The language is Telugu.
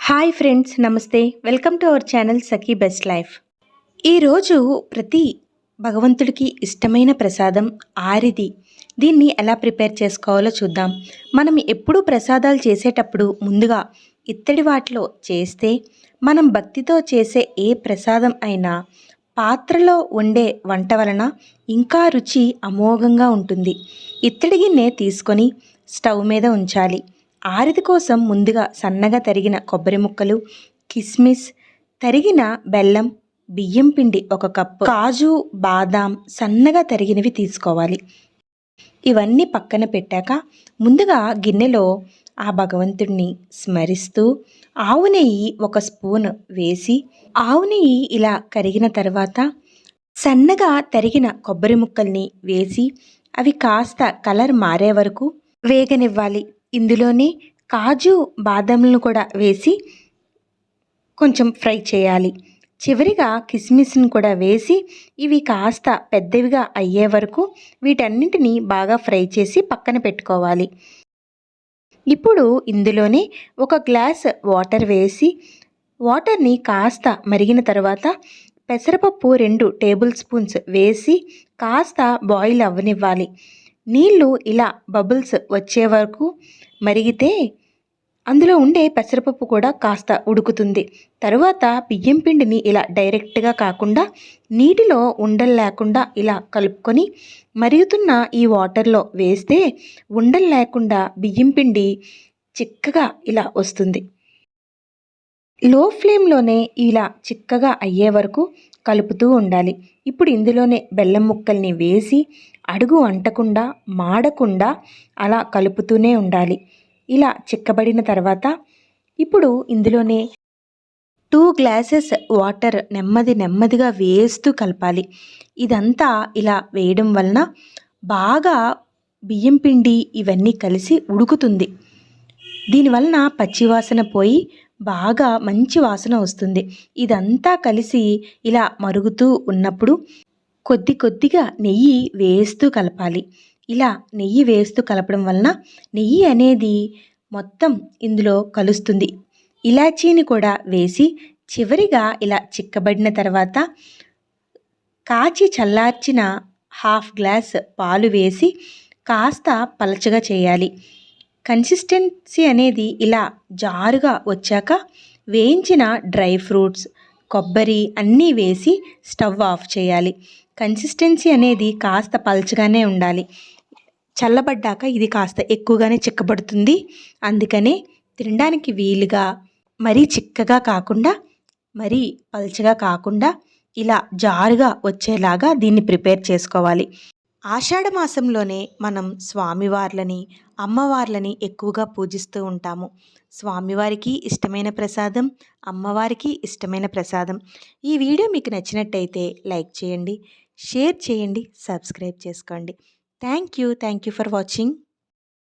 హాయ్ ఫ్రెండ్స్ నమస్తే. Welcome to our channel Sakhi best life. ఈరోజు ప్రతి భగవంతుడికి ఇష్టమైన ప్రసాదం ఆరిది. దీన్ని ఎలా ప్రిపేర్ చేసుకోవాలో చూద్దాం. మనం ఎప్పుడూ ప్రసాదాలు చేసేటప్పుడు ముందుగా ఇత్తడి వాటిలో చేస్తే మనం భక్తితో చేసే ఏ ప్రసాదం అయినా పాత్రలో వండే వంట వలన ఇంకా రుచి అమోఘంగా ఉంటుంది. ఇత్తడి గిన్నె తీసుకొని స్టవ్ మీద ఉంచాలి. ఆరిది కోసం ముందుగా సన్నగా తరిగిన కొబ్బరి ముక్కలు కిస్మిస్ తరిగిన బెల్లం బియ్యం పిండి ఒక కప్పు కాజు బాదాం సన్నగా తరిగినవి తీసుకోవాలి. ఇవన్నీ పక్కన పెట్టాక ముందుగా గిన్నెలో ఆ భగవంతుడిని స్మరిస్తూ ఆవు నెయ్యి ఒక స్పూన్ వేసి ఆవు నెయ్యి ఇలా కరిగిన తర్వాత సన్నగా తరిగిన కొబ్బరి ముక్కల్ని వేసి అవి కాస్త కలర్ మారే వరకు వేగనివ్వాలి. ఇందులోనే కాజు బాదంలను కూడా వేసి కొంచెం ఫ్రై చేయాలి. చివరిగా కిస్మిస్ని కూడా వేసి ఇవి కాస్త పెద్దవిగా అయ్యే వరకు వీటన్నింటినీ బాగా ఫ్రై చేసి పక్కన పెట్టుకోవాలి. ఇప్పుడు ఇందులోనే ఒక గ్లాస్ వాటర్ వేసి వాటర్ని కాస్త మరిగిన తర్వాత పెసరపప్పు రెండు టేబుల్ స్పూన్స్ వేసి కాస్త బాయిల్ అవ్వనివ్వాలి. నీళ్ళు ఇలా బబుల్స్ వచ్చే వరకు మరిగితే అందులో ఉండే పెసరపప్పు కూడా కాస్త ఉడుకుతుంది. తరువాత బియ్యం పిండిని ఇలా డైరెక్ట్గా కాకుండా నీటిలో ఉండలు లేకుండా ఇలా కలుపుకొని మరుగుతున్న ఈ వాటర్లో వేస్తే ఉండలు లేకుండా బియ్యం పిండి చిక్కగా ఇలా వస్తుంది. లో ఫ్లేమ్లోనే ఇలా చిక్కగా అయ్యే వరకు కలుపుతూ ఉండాలి. ఇప్పుడు ఇందులోనే బెల్లం ముక్కల్ని వేసి అడుగు అంటకుండా మాడకుండా అలా కలుపుతూనే ఉండాలి. ఇలా చిక్కబడిన తర్వాత ఇప్పుడు ఇందులోనే టూ గ్లాసెస్ వాటర్ నెమ్మది నెమ్మదిగా వేస్తూ కలపాలి. ఇదంతా ఇలా వేయడం వలన బాగా బియ్యం పిండి ఇవన్నీ కలిసి ఉడుకుతుంది. దీనివలన పచ్చివాసన పోయి బాగా మంచి వాసన వస్తుంది. ఇదంతా కలిసి ఇలా మరుగుతూ ఉన్నప్పుడు కొద్ది కొద్దిగా నెయ్యి వేస్తూ కలపాలి. ఇలా నెయ్యి వేస్తూ కలపడం వలన నెయ్యి అనేది మొత్తం ఇందులో కలుస్తుంది. ఇలాచీని కూడా వేసి చివరిగా ఇలా చిక్కబడిన తర్వాత కాచి చల్లార్చిన హాఫ్ గ్లాస్ పాలు వేసి కాస్త పలచగా చేయాలి. కన్సిస్టెన్సీ అనేది ఇలా జారుగా వచ్చాక వేయించిన డ్రై ఫ్రూట్స్ కొబ్బరి అన్నీ వేసి స్టవ్ ఆఫ్ చేయాలి. కన్సిస్టెన్సీ అనేది కాస్త పలచగానే ఉండాలి. చల్లబడ్డాక ఇది కాస్త ఎక్కువగానే చిక్కబడుతుంది. అందుకనే తినడానికి వీలుగా మరీ చిక్కగా కాకుండా మరీ పల్చగా కాకుండా ఇలా జారుగా వచ్చేలాగా దీన్ని ప్రిపేర్ చేసుకోవాలి. ఆషాఢ మాసంలోనే మనం స్వామివార్లని అమ్మవార్లని ఎక్కువగా పూజిస్తూ ఉంటాము. స్వామివారికి ఇష్టమైన ప్రసాదం అమ్మవారికి ఇష్టమైన ప్రసాదం. ఈ వీడియో మీకు నచ్చినట్టయితే లైక్ చేయండి షేర్ చేయండి సబ్స్క్రైబ్ చేసుకోండి. Thank you thank you for watching.